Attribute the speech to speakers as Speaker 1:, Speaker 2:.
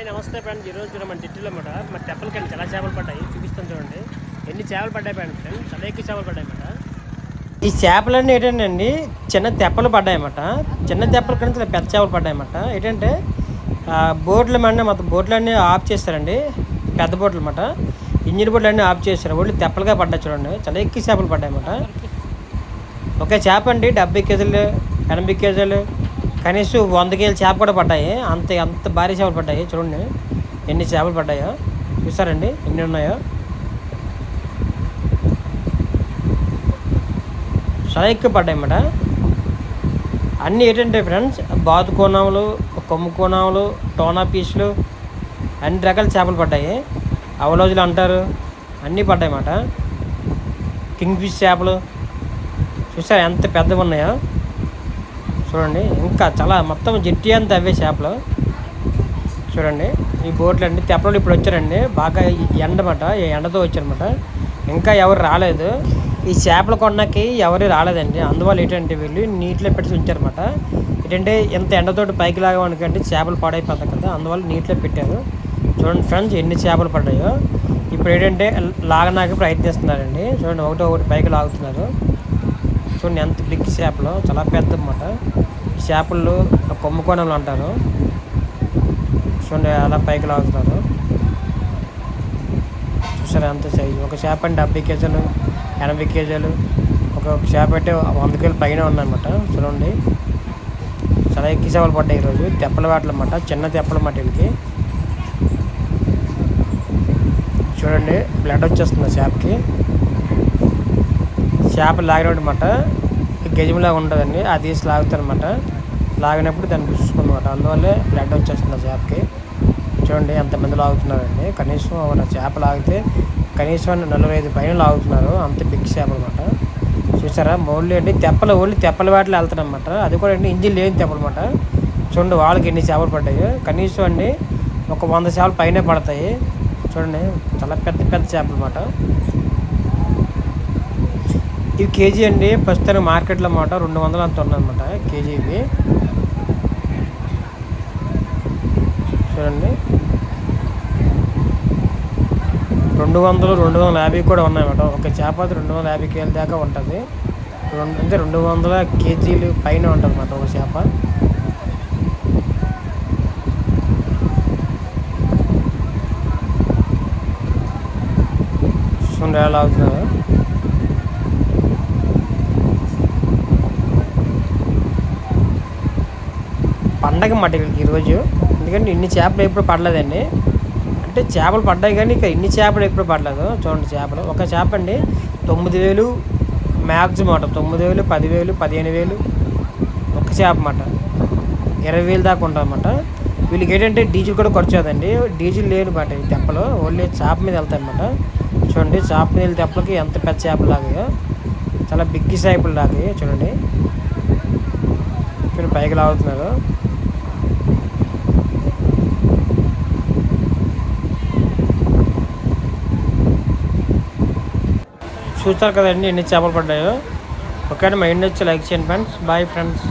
Speaker 1: Hi నమస్తే friends. ఈరోజు చూడ మన జిట్టులో అన్నమాట మన తెప్పలకి చాలా చేపలు పడ్డాయి. చూపిస్తాను చూడండి. ఎన్ని చేపలు పడ్డాయి ఫ్రెండ్స్? చాలా ఎక్కువ చేపలు పడ్డాయి అన్నమాట ఈ చేపలన్నీ ఏంటంటే చిన్న తెప్పలు పడ్డాయి అన్నమాట చిన్న తెప్పల కంటే చాలా పెద్ద చేపలు పడ్డాయన్నమాట ఏంటంటే బోట్లు మన మొత్తం బోట్లన్నీ ఆఫ్ చేస్తారండి. పెద్ద బోట్లు అనమాట ఇంజిన్ బోట్లు అన్నీ ఆఫ్ చేస్తారు ఓన్లీ తెప్పలుగా పడ్డాయి చూడండి. చాలా ఎక్కువ చేపలు పడ్డాయన్నమాట ఒక చేప అండి డెబ్బై కేజీలు ఎనభై కేజీలు కనీసం వంద కేజీలు చేప కూడా పడ్డాయి. అంత అంత భారీ చేపలు పడ్డాయి. చూడండి ఎన్ని చేపలు పడ్డాయో. చూసారండి ఎన్ని ఉన్నాయో. చాలా ఎక్కువ పడ్డాయి అన్నమాట అన్నీ ఏంటంటే ఫ్రెండ్స్ బాతు కోణాలు కొమ్ము కోణాములు టోనా పీసులు అన్ని రకాల చేపలు పడ్డాయి. అవలోజులు అంటారు. అన్నీ పడ్డాయి అన్నమాట కింగ్ ఫిష్ చేపలు. చూసారు ఎంత పెద్దగా ఉన్నాయో. చూడండి ఇంకా చాలా మొత్తం జట్టి అంతా అవే చేపలు చూడండి ఈ బోట్లు అండి తెప్పలు ఇప్పుడు వచ్చారండి. బాగా ఎండమాట ఈ ఎండతో వచ్చారనమాట ఇంకా ఎవరు రాలేదు. ఈ చేపల కొన్నకి ఎవరు రాలేదండి. అందువల్ల ఏంటంటే వీళ్ళు నీటిలో పెట్టి ఉంచారన్నమాట. ఏంటంటే ఎంత ఎండతోటి పైకి లాగమనుకంటే చేపలు పాడైపోతాయి కదా. అందువల్ల నీటిలో పెట్టారు. చూడండి ఫ్రెండ్స్ ఎన్ని చేపలు పడ్డాయో. ఇప్పుడు ఏంటంటే లాగనాకి ప్రయత్నిస్తున్నారండి. చూడండి ఒకటి ఒకటి పైకి లాగుతున్నారు. చూడండి ఎంత బిగ్ చేపలు చాలా పెద్ద అనమాట చేపలు కొమ్ముకోణంలో అంటారు. చూడండి అలా పైకి లాగుతున్నారు చూసారా ఎంత సైజు ఒక చేప అంటే డెబ్బై కేజీలు ఎనభై కేజీలు. ఒక చేప అంటే వంద కేజీలు పైన ఉందన్నమాట. చూడండి. చాలా ఎక్కువ చేపలు పడ్డాయి ఈరోజు. తెప్పల వాటలు అనమాట చిన్న తెప్పల అన్నమాట వీళ్ళకి. చూడండి బ్లడ్ వచ్చేస్తుంది చేపకి చేపలు లాగినమాట గజంలాగా ఉంటుందండి. అది తీసి లాగుతారనమాట లాగినప్పుడు దాన్ని గుచ్చుకుందన్నమాట. అందువల్లే బ్లడ్ వచ్చేస్తుంది ఆ చేపకి. చూడండి ఎంతమంది లాగుతున్నారండి. కనీసం ఒక చేప లాగితే కనీసం నలభై ఐదు పైన లాగుతున్నారు. అంత బిగ్ చేప అనమాట చూసారా? ఓన్లీ అండి. తెప్పలు ఓన్లీ తెప్పల వాటిలో వెళ్తారనమాట అది కూడా అండి ఇంజిన్ లేని తెప్పలు అనమాట చూడండి వాళ్ళకి ఎన్ని చేపలు పడ్డాయి. కనీసం అండి ఒక వంద చేపలు పైనే పడతాయి. చూడండి చాలా పెద్ద పెద్ద చేపలు అనమాట ఇవి కేజీ అండి ప్రస్తుతానికి మార్కెట్లో అన్నమాట రెండు వందలు అంత ఉన్నదన్నమాట కేజీ ఇవి చూడండి. రెండు వందలు రెండు వందల యాభై కూడా ఉన్నాయన్నమాట. ఒక చేప రెండు వందల యాభై కేజీల దాకా ఉంటుంది. రెండు అంటే రెండు వందల కేజీలు పైన ఉంటుంది అన్నమాట ఒక చేప. చూడండి ఎలా అవుతున్నారు పండగ మాట వీళ్ళకి ఈరోజు. ఎందుకంటే ఇన్ని చేపలు ఎప్పుడు పడలేదండి. అంటే చేపలు పడ్డాయి కానీ ఇక ఇన్ని చేపలు ఎప్పుడు పడలేదు. చూడండి చేపలు. ఒక చేప అండి తొమ్మిది వేలు మ్యాక్సిమం అట. తొమ్మిది వేలు పదివేలు పదిహేను వేలు ఒక చేప అన్నమాట ఇరవై వేలు దాకా ఉంటుందన్నమాట. వీళ్ళకి ఏంటంటే డీజిల్ కూడా ఖర్చు అవుతుందండి. డీజిల్ లేని మాట ఈ తెప్పలు. ఓన్లీ చేప మీద వెళ్తాయన్నమాట. చూడండి చేప మీద వెళ్ళే తెప్పలకి ఎంత పెద్ద చేపలు లాగాయో. చాలా బిగ్గి చేపలు లాగాయి. చూడండి. చూడండి పైకి లాగుతున్నారు. చూస్తారు కదండి ఎన్ని చేపలు పడ్డాయో. ఓకే మా ఇండి వచ్చి లైక్ చేయండి ఫ్రెండ్స్. Bye friends.